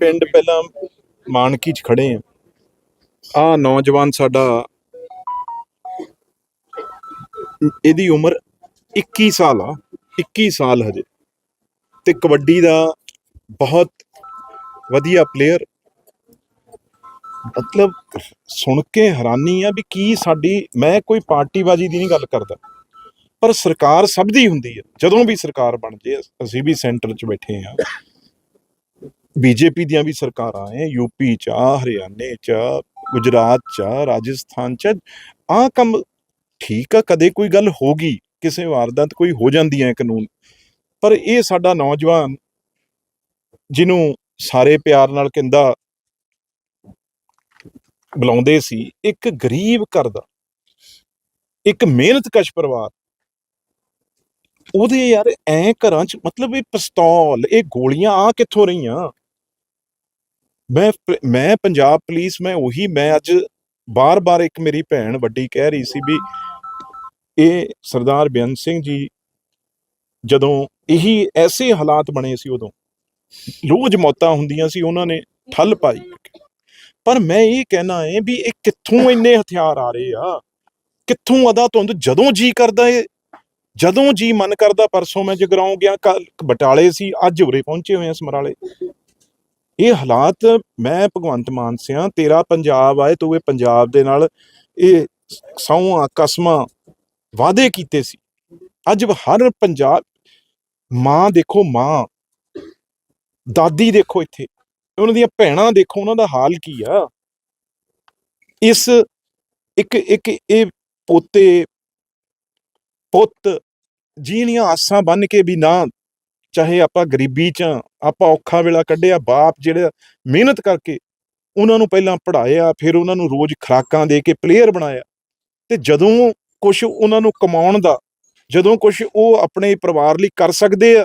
ਪਿੰਡ ਪਹਿਲਾਂ ਮਾਨਕੀ ਚ ਖੜੇ ਆ। ਆ ਨੌਜਵਾਨ ਸਾਡਾ ਇਹਦੀ ਉਮਰ 21 ਸਾਲ ਆ। 21 ਸਾਲ ਹਜੇ। ਤੇ ਕਬੱਡੀ ਦਾ ਬਹੁਤ ਵਧੀਆ ਪਲੇਅਰ ਮਤਲਬ ਸੁਣ ਕੇ ਹੈਰਾਨੀ ਆ ਵੀ ਕੀ ਸਾਡੀ, ਮੈਂ ਕੋਈ ਪਾਰਟੀਬਾਜ਼ੀ ਦੀ ਨਹੀਂ ਗੱਲ ਕਰਦਾ। ਪਰ ਸਰਕਾਰ ਸਭ ਦੀ ਹੁੰਦੀ ਹੈ ਜਦੋਂ ਵੀ ਸਰਕਾਰ ਬਣ ਜੇ, ਅਸੀਂ ਵੀ ਸੈਂਟਰ 'ਚ ਬੈਠੇ ਆ। ਬੀਜੇਪੀ ਦੀਆਂ ਵੀ ਸਰਕਾਰਾਂ ਐ ਯੂਪੀ ਚ ਆ ਹਰਿਆਣੇ ਚ ਆ, ਗੁਜਰਾਤ ਚ ਆ, ਰਾਜਸਥਾਨ ਚ ਆ ਕੰਮ ਠੀਕ ਆ ਕਦੇ ਕੋਈ ਗੱਲ ਹੋਗੀ ਕਿਸੇ ਵਾਰਦਾਤ ਕੋਈ ਹੋ ਜਾਂਦੀ ਹੈ ਕਾਨੂੰਨ ਪਰ ਇਹ ਸਾਡਾ ਨੌਜਵਾਨ ਜਿਹਨੂੰ ਸਾਰੇ ਪਿਆਰ ਨਾਲ ਕਹਿੰਦਾ ਬੁਲਾਉਂਦੇ ਸੀ ਇੱਕ ਗਰੀਬ ਘਰ ਦਾ ਇੱਕ ਮਿਹਨਤਕਸ਼ ਪਰਿਵਾਰ ਉਹਦੇ ਯਾਰ ਐ ਘਰਾਂ ਚ ਮਤਲਬ ਇਹ ਪਿਸਤੌਲ ਇਹ ਗੋਲੀਆਂ ਆ ਕਿੱਥੋਂ ਰਹੀਆਂ? ਮੈਂ ਮੈਂ ਪੰਜਾਬ ਪੁਲਿਸ ਮੈਂ ਉਹੀ, ਮੈਂ ਅੱਜ ਬਾਰ-ਬਾਰ ਇੱਕ ਮੇਰੀ ਭੈਣ ਵੱਡੀ ਕਹਿ ਰਹੀ ਸੀ ਵੀ ਇਹ ਸਰਦਾਰ ਬੇਅੰਤ ਸਿੰਘ ਜੀ ਜਦੋਂ ਇਹੀ ਐਸੇ ਹਾਲਾਤ ਬਣੇ ਸੀ ਉਦੋਂ, ਰੋਜ਼ ਮੌਤਾਂ ਹੁੰਦੀਆਂ ਸੀ, ਉਹਨਾਂ ਨੇ ਠੱਲ ਪਾਈ। ਪਰ ਮੈਂ ਇਹ ਕਹਿਣਾ ਹੈ ਵੀ ਇਹ ਕਿੱਥੋਂ ਇੰਨੇ ਹਥਿਆਰ ਆ ਰਹੇ ਆ? ਕਿੱਥੋਂ ਅਦਾ ਧੁੰਦ ਜਦੋਂ ਜੀ ਕਰਦਾ ਏ? ਜਦੋਂ ਜੀ ਮਨ ਕਰਦਾ, ਪਰਸੋਂ ਮੈਂ ਜਗਰਾਉਂ ਗਿਆ ਕੱਲ ਬਟਾਲੇ ਸੀ, ਅੱਜ ਉਰੇ ਪਹੁੰਚੇ ਹੋਏ ਆ ਸਮਰਾਲੇ। ਇਹ ਹਾਲਾਤ ਮੈਂ ਭਗਵੰਤ ਮਾਨ ਸਿਆਂ, ਤੇਰਾ ਪੰਜਾਬ ਆਏ, ਤੂੰ ਇਹ ਪੰਜਾਬ ਦੇ ਨਾਲ ਇਹ ਸੌਆਂ ਕਸਮਾਂ ਵਾਅਦੇ ਕੀਤੇ ਸੀ। ਅੱਜ ਹਰ ਪੰਜਾਬ, ਮਾਂ ਦੇਖੋ ਮਾਂ, ਦਾਦੀ ਦੇਖੋ ਇੱਥੇ, ਉਹਨਾਂ ਦੀਆਂ ਭੈਣਾਂ ਦੇਖੋ, ਉਹਨਾਂ ਦਾ ਹਾਲ ਕੀ ਆ? ਇਸ ਇੱਕ ਇੱਕ ਇਹ ਪੋਤੇ, ਪੁੱਤ ਜੀਣੀਆਂ ਆਸਾਂ ਬੰਨ ਕੇ ਵੀ ਨਾ ਚਾਹੇ ਆਪਾਂ ਗਰੀਬੀ ਚ ਆਂ, ਆਪਾਂ ਔਖਾ ਵੇਲਾ ਕੱਢਿਆ ਬਾਪ ਜਿਹੜੇ ਮਿਹਨਤ ਕਰਕੇ ਉਹਨਾਂ ਨੂੰ ਪਹਿਲਾਂ ਪੜ੍ਹਾਇਆ ਫਿਰ ਉਹਨਾਂ ਨੂੰ ਰੋਜ਼ ਖੁਰਾਕਾਂ ਦੇ ਕੇ ਪਲੇਅਰ ਬਣਾਇਆ ਤੇ ਜਦੋਂ ਕੁਝ ਉਹਨਾਂ ਨੂੰ ਕਮਾਉਣ ਦਾ ਜਦੋਂ ਕੁਝ ਉਹ ਆਪਣੇ ਪਰਿਵਾਰ ਲਈ ਕਰ ਸਕਦੇ ਆ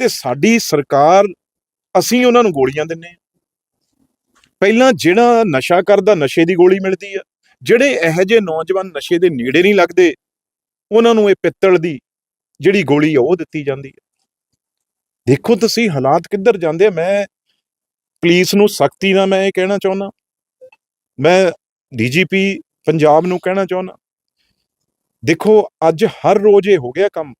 ਤੇ ਸਾਡੀ ਸਰਕਾਰ ਅਸੀਂ ਉਹਨਾਂ ਨੂੰ ਗੋਲੀਆਂ ਦਿੰਨੇ ਆ ਪਹਿਲਾਂ ਜਿਹੜਾ ਨਸ਼ਾ ਕਰਦਾ ਨਸ਼ੇ ਦੀ ਗੋਲੀ ਮਿਲਦੀ ਆ ਜਿਹੜੇ ਇਹੋ ਜਿਹੇ ਨੌਜਵਾਨ ਨਸ਼ੇ ਦੇ ਨੇੜੇ ਨਹੀਂ ਲੱਗਦੇ ਉਹਨਾਂ ਨੂੰ ਇਹ ਪਿੱਤਲ ਦੀ ਜਿਹੜੀ ਗੋਲੀ ਆ ਉਹ ਦਿੱਤੀ ਜਾਂਦੀ ਹੈ ਦੇਖੋ ਤੁਸੀਂ ਹਾਲਾਤ ਕਿੱਧਰ ਜਾਂਦੇ ਆ। ਮੈਂ ਪੁਲਿਸ ਨੂੰ ਸਖਤੀ ਨਾਲ ਮੈਂ ਇਹ ਕਹਿਣਾ ਚਾਹੁੰਦਾ। ਮੈਂ ਡੀਜੀਪੀ ਪੰਜਾਬ ਨੂੰ ਕਹਿਣਾ ਚਾਹੁੰਦਾ। ਦੇਖੋ, ਅੱਜ ਹਰ ਰੋਜ਼ ਇਹ ਹੋ ਗਿਆ ਕੰਮ।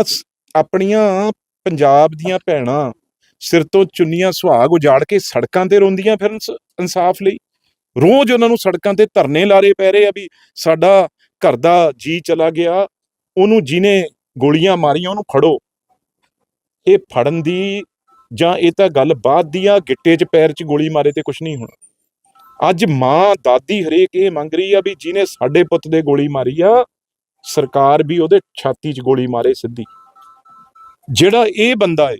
ਅਸ ਆਪਣੀਆਂ ਪੰਜਾਬ ਦੀਆਂ ਭੈਣਾਂ ਸਿਰ ਤੋਂ ਚੁੰਨੀਆਂ ਸੁਹਾਗ ਉਜਾੜ ਕੇ ਸੜਕਾਂ ਤੇ ਰੋਂਦੀਆਂ ਫਿਰਨ ਇਨਸਾਫ ਲਈ। ਰੋਜ਼ ਉਹਨਾਂ ਨੂੰ ਸੜਕਾਂ ਤੇ ਧਰਨੇ ਲਾਰੇ ਪੈ ਰਹੇ ਆ ਵੀ ਸਾਡਾ ਘਰ ਦਾ ਜੀ ਚਲਾ ਗਿਆ। ਉਹਨੂੰ ਜਿਹਨੇ ਗੋਲੀਆਂ ਮਾਰੀਆਂ, ਉਹਨੂੰ ਖੜੋ ਇਹ ਫੜਨ ਦੀ ਜਾਂ ਇਹ ਤਾਂ ਗੱਲ ਬਾਅਦ ਦੀ ਆ ਗਿੱਟੇ 'ਚ, ਪੈਰ 'ਚ ਗੋਲੀ ਮਾਰੇ ਤੇ ਕੁਝ ਨਹੀਂ ਹੋਣਾ। ਅੱਜ ਮਾਂ, ਦਾਦੀ ਹਰੇਕ ਇਹ ਮੰਗ ਰਹੀ ਆ ਵੀ ਜਿਹਨੇ ਸਾਡੇ ਪੁੱਤ ਦੇ ਗੋਲੀ ਮਾਰੀ ਆ, ਸਰਕਾਰ ਵੀ ਉਹਦੇ ਛਾਤੀ 'ਚ ਗੋਲੀ ਮਾਰੇ ਸਿੱਧੀ। ਜਿਹੜਾ ਇਹ ਬੰਦਾ ਏ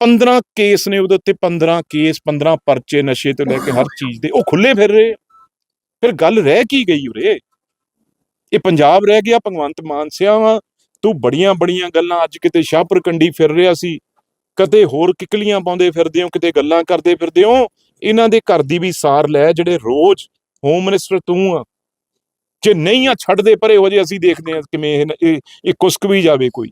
15 ਕੇਸ ਨੇ ਉਹਦੇ ਉੱਤੇ 15 ਕੇਸ 15 ਪਰਚੇ ਨਸ਼ੇ ਤੋਂ ਲੈ ਕੇ ਹਰ ਚੀਜ਼ ਦੇ, ਉਹ ਖੁੱਲੇ ਫਿਰ ਰਹੇ ਫਿਰ ਗੱਲ ਰਹਿ ਕੀ ਗਈ ਉਰੇ? ਇਹ ਪੰਜਾਬ ਰਹਿ ਗਿਆ, ਭਗਵੰਤ ਮਾਨ ਸਿਆ ਵਾ ਤੂੰ ਬੜੀਆਂ ਬੜੀਆਂ ਗੱਲਾਂ ਅੱਜ ਕਿਤੇ ਸ਼ਾਹਪੁਰ ਕੰਡੀ ਫਿਰ ਰਿਹਾ ਸੀ ਕਦੇ ਹੋਰ ਕਿਕਲੀਆਂ ਪਾਉਂਦੇ ਫਿਰਦੇ ਹੋ ਕਿਤੇ ਗੱਲਾਂ ਕਰਦੇ ਫਿਰਦੇ ਹੋ ਇਹਨਾਂ ਦੇ ਘਰ ਦੀ ਵੀ ਸਾਰ ਲੈ ਜਿਹੜੇ ਰੋਜ਼ ਹੋਮ ਮਿਨਿਸਟਰ ਤੂੰ ਆ। ਜੇ ਨਹੀਂ ਆ ਛੱਡਦੇ ਪਰੇ ਹੋ ਜੇ ਅਸੀਂ ਦੇਖਦੇ ਆ ਕਿਵੇਂ ਇਹ ਇਹ ਕੁਸਕ ਵੀ ਜਾਵੇ ਕੋਈ।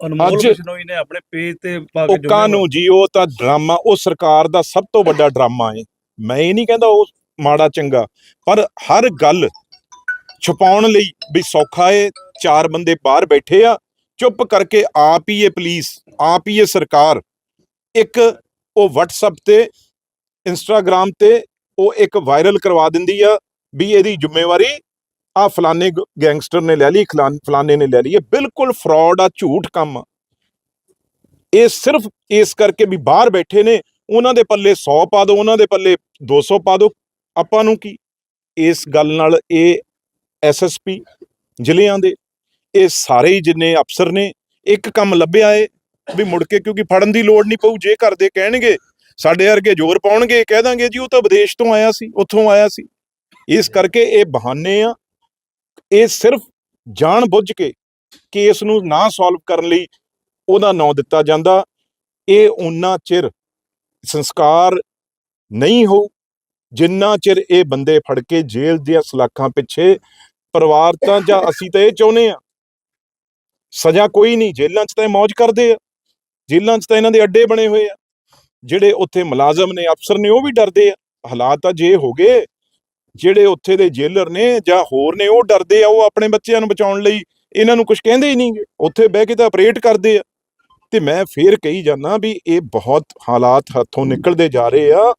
ਅਨਮੋਲ ਬਿਸ਼ਨੋਈ ਨੇ ਆਪਣੇ ਪੇਜ ਤੇ ਪਾ ਕੇ ਕਾਨੂੰ ਜੀ ਉਹ ਤਾਂ ਡਰਾਮਾ ਉਹ ਸਰਕਾਰ ਦਾ ਸਭ ਤੋਂ ਵੱਡਾ ਡਰਾਮਾ ਹੈ। ਮੈਂ ਇਹ ਨਹੀਂ ਕਹਿੰਦਾ ਉਹ ਮਾੜਾ ਚੰਗਾ ਪਰ ਹਰ ਗੱਲ ਛੁਪਾਉਣ ਲਈ ਵੀ ਸੌਖਾ ਏ, ਚਾਰ ਬੰਦੇ ਬਾਹਰ ਬੈਠੇ ਆ, ਚੁੱਪ ਕਰਕੇ ਆਪ ਹੀ ਇਹ ਪੁਲਿਸ, ਆਪ ਹੀ ਇਹ ਸਰਕਾਰ, ਇੱਕ ਉਹ WhatsApp ਤੇ, Instagram ਤੇ ਉਹ ਇੱਕ ਵਾਇਰਲ ਕਰਵਾ ਦਿੰਦੀ ਆ ਵੀ ਇਹਦੀ ਜ਼ਿੰਮੇਵਾਰੀ ਆ ਫਲਾਣੇ ਗੈਂਗਸਟਰ ਨੇ ਲੈ ਲਈ ਖਲਾਨ- ਫਲਾਣੇ ਨੇ ਲੈ ਲਈ, ਇਹ ਬਿਲਕੁਲ ਫਰਾਡ ਆ, ਝੂਠ ਕੰਮ ਆ। ਇਹ ਸਿਰਫ ਇਸ ਕਰਕੇ ਵੀ ਬਾਹਰ ਬੈਠੇ ਨੇ, ਉਹਨਾਂ ਦੇ ਪੱਲੇ 100 ਪਾ ਦਿਓ, ਉਹਨਾਂ ਦੇ ਪੱਲੇ 200 ਪਾ ਦਿਓ, ਆਪਾਂ ਨੂੰ ਕੀ? ਇਸ ਗੱਲ ਨਾਲ ਇਹ ਐਸਐਸਪੀ ਜ਼ਿਲ੍ਹਿਆਂ ਦੇ, ਇਹ ਸਾਰੇ ਹੀ ਜਿੰਨੇ ਅਫਸਰ ਨੇ, ਇੱਕ ਕੰਮ ਲੱਭਿਆ ਏ ਵੀ ਮੁੜ ਕੇ ਕਿਉਂਕਿ ਫੜਨ ਦੀ ਲੋੜ ਨਹੀਂ ਪਊ, ਜੇ ਘਰ ਦੇ ਕਹਿਣਗੇ, ਸਾਡੇ ਵਰਗੇ ਜ਼ੋਰ ਪਾਉਣਗੇ, ਕਹਿ ਦਾਂਗੇ, ਜੀ ਉਹ ਤਾਂ ਵਿਦੇਸ਼ ਤੋਂ ਆਇਆ ਸੀ, ਉੱਥੋਂ ਆਇਆ ਸੀ। ਇਸ ਕਰਕੇ ਇਹ ਬਹਾਨੇ ਆ, ਇਹ ਸਿਰਫ ਜਾਣ ਬੁੱਝ ਕੇ ਕੇਸ ਨੂੰ ਨਾ ਸੋਲਵ ਕਰਨ ਲਈ ਉਹਦਾ ਨਾਂ ਦਿੱਤਾ ਜਾਂਦਾ, ਇਹ ਉਹਨਾਂ ਚਿਰ ਸੰਸਕਾਰ ਨਹੀਂ ਹੋ, ਜਿੰਨਾ ਚਿਰ ਇਹ ਬੰਦੇ ਫੜ ਕੇ ਜੇਲ੍ਹ ਦੀਆਂ ਸਲਾਖਾਂ ਪਿੱਛੇ ਪਰਿਵਾਰ ਤਾਂ ਜਾਂ ਅਸੀਂ ਤਾਂ ਇਹ ਚਾਹੁੰਦੇ ਆ ਸਜ਼ਾ ਕੋਈ ਨਹੀਂ, ਜੇਲ੍ਹਾਂ 'ਚ ਤਾਂ ਇਹ ਮौज ਕਰਦੇ ਆ, ਜੇਲ੍ਹਾਂ 'ਚ ਤਾਂ ਇਹਨਾਂ ਦੇ ਅੱਡੇ ਬਣੇ ਹੋਏ ਆ, ਜਿਹੜੇ ਉੱਥੇ ਮੁਲਾਜ਼ਮ ਨੇ, ਅਫਸਰ ਨੇ ਉਹ ਵੀ ਡਰਦੇ ਆ, ਹਾਲਾਤ ਤਾਂ ਜੇ ਹੋ ਗਏ, ਜਿਹੜੇ ਉੱਥੇ ਦੇ ਜੇਲਰ ਨੇ ਜਾਂ ਹੋਰ ਨੇ ਉਹ ਡਰਦੇ ਆ, ਉਹ ਆਪਣੇ ਬੱਚਿਆਂ ਨੂੰ ਬਚਾਉਣ ਲਈ ਇਹਨਾਂ ਨੂੰ ਕੁਝ ਕਹਿੰਦੇ ਹੀ ਨਹੀਂਗੇ, ਉੱਥੇ ਬਹਿ ਕੇ ਤਾਂ ਆਪਰੇਟ ਕਰਦੇ ਆ, ਤੇ ਮੈਂ ਫੇਰ ਕਹੀ ਜਾਂਦਾ ਵੀ ਇਹ ਬਹੁਤ ਹਾਲਾਤ ਹੱਥੋਂ ਨਿਕਲਦੇ ਜਾ ਰਹੇ ਆ,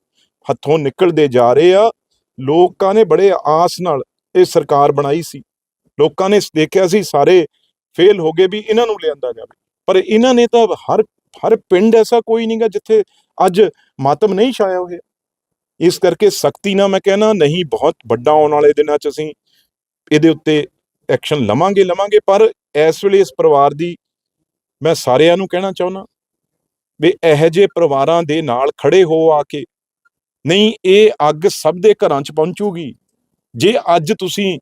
ਹੱਥੋਂ ਨਿਕਲਦੇ ਜਾ ਰਹੇ ਆ, ਲੋਕਾਂ ਨੇ ਬੜੇ ਆਸ ਨਾਲ ਇਹ ਸਰਕਾਰ ਬਣਾਈ ਸੀ। ਲੋਕਾਂ ਨੇ ਦੇਖਿਆ ਸੀ ਸਾਰੇ ਫੇਲ ਹੋ ਗਏ ਵੀ ਇਹਨਾਂ ਨੂੰ ਲਿਆਂਦਾ ਜਾਵੇ। ਪਰ ਇਹਨਾਂ ਨੇ ਤਾਂ ਹਰ ਹਰ ਪਿੰਡ ਐਸਾ ਕੋਈ ਨਹੀਂਗਾ ਜਿੱਥੇ ਅੱਜ ਮਾਤਮ ਨਹੀਂ ਛਾਇਆ ਹੋਇਆ। ਇਸ ਕਰਕੇ ਸਖਤੀ ਨਾਲ ਮੈਂ ਕਹਿਣਾ, ਨਹੀਂ, ਬਹੁਤ ਵੱਡਾ ਆਉਣ ਵਾਲੇ ਦਿਨਾਂ 'ਚ ਅਸੀਂ ਇਹਦੇ ਉੱਤੇ ਐਕਸ਼ਨ ਲਵਾਂਗੇ ਲਵਾਂਗੇ। ਪਰ ਇਸ ਵੇਲੇ ਇਸ ਪਰਿਵਾਰ ਦੀ ਮੈਂ ਸਾਰਿਆਂ ਨੂੰ ਕਹਿਣਾ ਚਾਹੁੰਦਾ ਵੀ ਇਹੋ ਜਿਹੇ ਪਰਿਵਾਰਾਂ ਦੇ ਨਾਲ ਖੜੇ ਹੋ ਆ ਕੇ, ਨਹੀਂ, ਇਹ ਅੱਗ ਸਭ ਦੇ ਘਰਾਂ 'ਚ ਪਹੁੰਚੂਗੀ। ਜੇ ਅੱਜ ਤੁਸੀਂ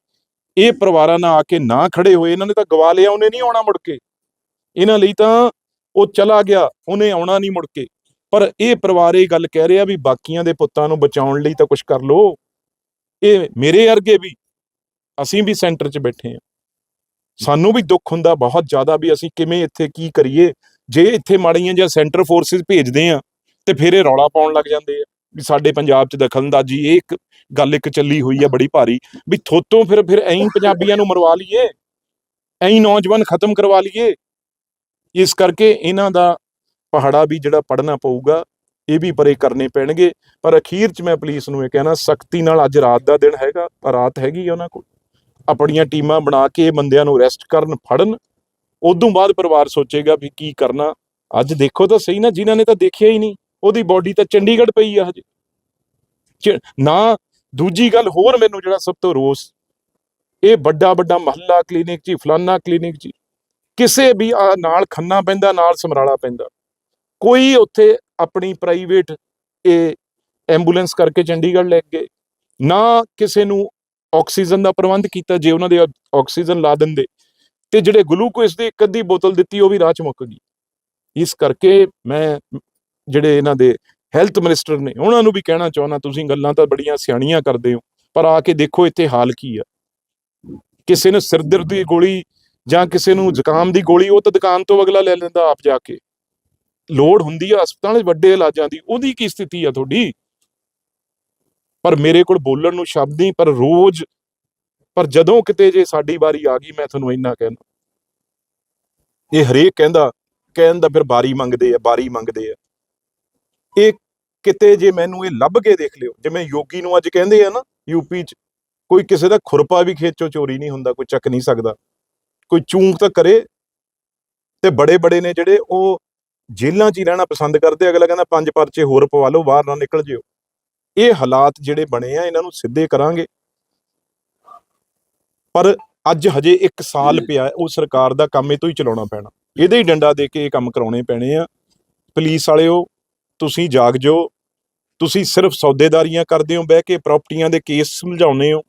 ਇਹ ਪਰਿਵਾਰਾਂ ਨਾਲ ਆ ਕੇ ਨਾ ਖੜੇ ਹੋਏ, ਇਹਨਾਂ ਨੇ ਤਾਂ ਗਵਾ ਲਿਆ, ਉਹਨੇ ਨਹੀਂ ਆਉਣਾ ਮੁੜ ਕੇ। ਇਹਨਾਂ ਲਈ ਤਾਂ ਉਹ ਚਲਾ ਗਿਆ, ਉਹਨੇ ਆਉਣਾ ਨਹੀਂ ਮੁੜ ਕੇ। ਪਰ ਇਹ ਪਰਿਵਾਰ ਇਹ ਗੱਲ ਕਹਿ ਰਿਹਾ ਵੀ ਬਾਕੀਆਂ ਦੇ ਪੁੱਤਾਂ ਨੂੰ ਬਚਾਉਣ ਲਈ ਤਾਂ ਕੁਝ ਕਰ ਲੋ ਇਹ ਮੇਰੇ ਵਰਗੇ ਵੀ, ਅਸੀਂ ਵੀ ਸੈਂਟਰ 'ਚ ਬੈਠੇ ਆ ਸਾਨੂੰ ਵੀ ਦੁੱਖ ਹੁੰਦਾ ਬਹੁਤ ਜ਼ਿਆਦਾ ਵੀ ਅਸੀਂ ਕਿਵੇਂ ਇੱਥੇ ਕੀ ਕਰੀਏ। ਜੇ ਇੱਥੇ ਮਾੜੀਆਂ ਜਾਂ ਸੈਂਟਰ ਫੋਰਸਿਸ ਭੇਜਦੇ ਆ ਤੇ ਫਿਰ ਇਹ ਰੌਲਾ ਪਾਉਣ ਲੱਗ ਜਾਂਦੇ ਆ। ਵੀ ਸਾਡੇ ਪੰਜਾਬ 'ਚ ਦਖਲਅੰਦਾਜ਼ੀ ਇਹ ਇੱਕ ਗੱਲ ਇੱਕ ਚੱਲੀ ਹੋਈ ਆ ਬੜੀ ਭਾਰੀ ਵੀ ਥੋਤੋਂ ਫਿਰ ਫਿਰ ਐਂ ਪੰਜਾਬੀਆਂ ਨੂੰ ਮਰਵਾ ਲਈਏ ਐਂ ਨੌਜਵਾਨ ਖਤਮ ਕਰਵਾ ਲਈਏ। ਇਸ ਕਰਕੇ ਇਹਨਾਂ ਦਾ ਪਹਾੜਾ ਵੀ ਜਿਹੜਾ ਪੜਨਾ ਪਊਗਾ, ਇਹ ਵੀ ਪਰੇ ਕਰਨੇ ਪੈਣਗੇ। ਪਰ ਅਖੀਰ 'ਚ ਮੈਂ ਪੁਲਿਸ ਨੂੰ ਇਹ ਕਹਿਣਾ, ਸਖਤੀ ਨਾਲ ਅੱਜ ਰਾਤ ਦਾ ਦਿਨ ਹੈਗਾ, ਰਾਤ ਹੈਗੀ ਆ ਉਹਨਾਂ ਕੋਲ। ਆਪਣੀਆਂ ਟੀਮਾਂ ਬਣਾ ਕੇ ਇਹ ਬੰਦਿਆਂ ਨੂੰ ਅਰੈਸਟ ਕਰਨ, ਫੜਨ, ਉਦੋਂ ਬਾਅਦ ਪਰਿਵਾਰ ਸੋਚੇਗਾ ਵੀ ਕੀ ਕਰਨਾ। ਅੱਜ ਦੇਖੋ ਤਾਂ ਸਹੀ ਨਾ, ਜਿਨ੍ਹਾਂ ਨੇ ਤਾਂ ਦੇਖਿਆ ਹੀ ਨਹੀਂ। ਉਹਦੀ ਬਾਡੀ ਤਾਂ ਚੰਡੀਗੜ੍ਹ ਪਈ ਆ ਹਜੇ। ਨਾ, ਦੂਜੀ ਗੱਲ ਹੋਰ ਮੈਨੂੰ ਜਿਹੜਾ ਸਭ ਤੋਂ ਰੋਸ, ਇਹ ਵੱਡਾ ਵੱਡਾ ਮਹੱਲਾ ਕਲੀਨਿਕ ਜੀ, ਫਲਾਨਾ ਕਲੀਨਿਕ ਜੀ, ਕਿਸੇ ਵੀ ਨਾਲ ਖੰਨਾ ਪੈਂਦਾ, ਨਾਲ ਸਮਰਾਲਾ ਪੈਂਦਾ। ਕੋਈ ਉੱਥੇ ਆਪਣੀ ਪ੍ਰਾਈਵੇਟ ਇਹ ਐਂਬੂਲੈਂਸ ਕਰਕੇ ਚੰਡੀਗੜ੍ਹ ਲੈ ਗਏ ਨਾ ਕਿਸੇ ਨੂੰ ਆਕਸੀਜਨ ਦਾ ਪ੍ਰਬੰਧ ਕੀਤਾ ਜੇ ਉਹਨਾਂ ਦੇ ਆਕਸੀਜਨ ਲਾ ਦਿੰਦੇ। ਤੇ ਜਿਹੜੇ ਗਲੂਕੋਜ਼ ਦੀ ਇੱਕ ਅੱਧੀ ਬੋਤਲ ਦਿੱਤੀ, ਉਹ ਵੀ ਰਾਹ ਚ ਮੁੱਕ ਗਈ। ਇਸ ਕਰਕੇ ਮੈਂ ਜਿਹੜੇ ਇਹਨਾਂ ਦੇ ਹੈਲਥ ਮਿਨਿਸਟਰ ਨੇ, ਉਹਨਾਂ ਨੂੰ ਵੀ ਕਹਿਣਾ ਚਾਹੁੰਦਾ, ਤੁਸੀਂ ਗੱਲਾਂ ਤਾਂ ਬੜੀਆਂ ਸਿਆਣੀਆਂ ਕਰਦੇ ਹੋ, ਪਰ ਆ ਕੇ ਦੇਖੋ ਇੱਥੇ ਹਾਲ ਕੀ ਆ। ਕਿਸੇ ਨੂੰ ਸਿਰ ਦਰਦ ਦੀ ਗੋਲੀ ਜਾਂ ਕਿਸੇ ਨੂੰ ਜ਼ੁਕਾਮ ਦੀ ਗੋਲੀ, ਉਹ ਤਾਂ ਦੁਕਾਨ ਤੋਂ ਅਗਲਾ ਲੈ ਲੈਂਦਾ ਆਪ ਜਾ ਕੇ। ਲੋੜ ਹੁੰਦੀ ਆ ਹਸਪਤਾਲ 'ਚ ਵੱਡੇ ਇਲਾਜਾਂ ਦੀ, ਉਹਦੀ ਕੀ ਸਥਿਤੀ ਆ ਤੁਹਾਡੀ? ਪਰ ਮੇਰੇ ਕੋਲ ਬੋਲਣ ਨੂੰ ਸ਼ਬਦ ਨਹੀਂ, ਪਰ ਰੋਜ਼, ਪਰ ਜਦੋਂ ਕਿਤੇ ਜੇ ਸਾਡੀ ਵਾਰੀ ਆ ਗਈ, ਮੈਂ ਤੁਹਾਨੂੰ ਇੰਨਾ ਕਹਿਣਾ। ਇਹ ਹਰੇਕ ਕਹਿੰਦਾ, ਕਹਿਣ ਦਾ ਫਿਰ ਬਾਰੀ ਮੰਗਦੇ ਆ, ਬਾਰੀ ਮੰਗਦੇ ਆ। ਇਹ ਕਿਤੇ ਜੇ ਮੈਨੂੰ ਇਹ ਲੱਭ ਕੇ ਦੇਖ ਲਿਓ ਜਿਵੇਂ ਯੋਗੀ ਨੂੰ ਅੱਜ ਕਹਿੰਦੇ ਆ ਨਾ ਯੂਪੀ 'ਚ ਕੋਈ ਕਿਸੇ ਦਾ ਖੁਰਪਾ ਵੀ ਖੇਤ ਚੋਂ ਚੋਰੀ ਨਹੀਂ ਹੁੰਦਾ ਕੋਈ ਚੱਕ ਨਹੀਂ ਸਕਦਾ। ਕੋਈ ਚੂੰਕ ਤਾਂ ਕਰੇ ਤੇ ਬੜੇ ਬੜੇ ਨੇ ਜਿਹੜੇ ਉਹ ਜੇਲ੍ਹਾਂ 'ਚ ਹੀ ਰਹਿਣਾ ਪਸੰਦ ਕਰਦੇ ਅਗਲਾ ਕਹਿੰਦਾ ਪੰਜ ਪਰਚੇ ਹੋਰ ਪਵਾ ਲਓ ਬਾਹਰ ਨਾ ਨਿਕਲ ਜਿਓ। ਇਹ ਹਾਲਾਤ ਜਿਹੜੇ ਬਣੇ ਆ ਇਹਨਾਂ ਨੂੰ ਸਿੱਧੇ ਕਰਾਂਗੇ। ਪਰ ਅੱਜ ਹਜੇ 1 ਸਾਲ ਪਿਆ ਉਹ ਸਰਕਾਰ ਦਾ ਕੰਮ ਇਹ ਤੋਂ ਹੀ ਚਲਾਉਣਾ ਪੈਣਾ। ਇਹਦੇ ਹੀ ਡੰਡਾ ਦੇ ਕੇ ਇਹ ਕੰਮ ਕਰਾਉਣੇ ਪੈਣੇ ਆ। ਪੁਲਿਸ ਵਾਲਿਓ ਤੁਸੀਂ ਜਾਗ ਜਾਓ। ਤੁਸੀਂ ਸਿਰਫ ਸੌਦੇਦਾਰੀਆਂ ਕਰਦੇ ਹੋ, ਬਹਿ ਕੇ ਪ੍ਰਾਪਰਟੀਆਂ ਦੇ ਕੇਸ ਸੁਲਝਾਉਨੇ ਹੋ,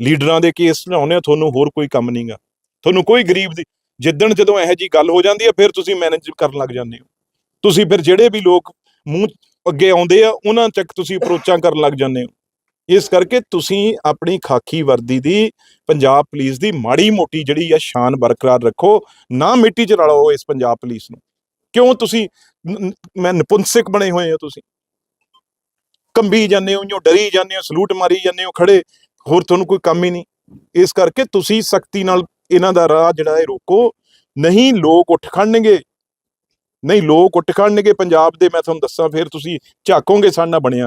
ਲੀਡਰਾਂ ਦੇ ਕੇਸ ਸੁਲਝਾਉਨੇ ਹੋ, ਤੁਹਾਨੂੰ ਹੋਰ ਕੋਈ ਕੰਮ ਨਹੀਂਗਾ ਤੁਹਾਨੂੰ ਕੋਈ ਗਰੀਬ ਦੀ, ਜਿੱਦਣ ਜਦੋਂ ਇਹੋ ਜੀ ਗੱਲ ਹੋ ਜਾਂਦੀ ਹੈ, ਫਿਰ ਤੁਸੀਂ ਮੈਨੇਜ ਕਰਨ ਲੱਗ ਜਾਂਦੇ ਹੋ। ਤੁਸੀਂ ਫਿਰ ਜਿਹੜੇ ਵੀ ਲੋਕ ਮੂੰਹ ਅੱਗੇ ਆਉਂਦੇ ਆ, ਉਹਨਾਂ ਤੱਕ ਤੁਸੀਂ ਅਪਰੋਚਾਂ ਕਰਨ ਲੱਗ ਜਾਂਦੇ ਹੋ। ਇਸ ਕਰਕੇ ਤੁਸੀਂ ਆਪਣੀ ਖਾਕੀ ਵਰਦੀ ਦੀ, ਪੰਜਾਬ ਪੁਲਿਸ ਦੀ ਮਾੜੀ ਮੋਟੀ ਜਿਹੜੀ ਆ, ਸ਼ਾਨ ਬਰਕਰਾਰ ਰੱਖੋ। ਨਾ ਮਿੱਟੀ 'ਚ ਰਲਾਓ ਇਸ ਪੰਜਾਬ ਪੁਲਿਸ ਨੂੰ। ਕਿਉਂ ਤੁਸੀਂ ਮੈਂ ਨਪੁੰਸਕ ਬਣੇ ਹੋਏ ਹੋ ਤੁਸੀਂ? ਕੰਬੀ ਜਾਂਦੇ ਹੋ ਜੋ ਡਰੀ ਜਾਂਦੇ ਹੋ, ਸਲੂਟ ਮਾਰੀ ਜਾਂਦੇ ਹੋ, ਖੜੇ, ਹੋਰ ਤੁਹਾਨੂੰ ਕੋਈ ਕੰਮ ਹੀ ਨਹੀਂ। ਇਸ ਕਰਕੇ ਤੁਸੀਂ ਸਖਤੀ ਨਾਲ ਇਹਨਾਂ ਦਾ ਰਾਹ ਜਿਹੜਾ ਹੈ, ਰੋਕੋ। ਨਹੀਂ ਲੋਕ ਉੱਠ ਖੜਨਗੇ। ਨਹੀਂ ਲੋਕ ਉੱਠ ਖੜਨਗੇ ਪੰਜਾਬ ਦੇ, ਮੈਂ ਤੁਹਾਨੂੰ ਦੱਸਾਂ, ਫਿਰ ਤੁਸੀਂ ਝਾਕੋਗੇ ਸਾਡੇ ਨਾਲ ਬਣਿਆ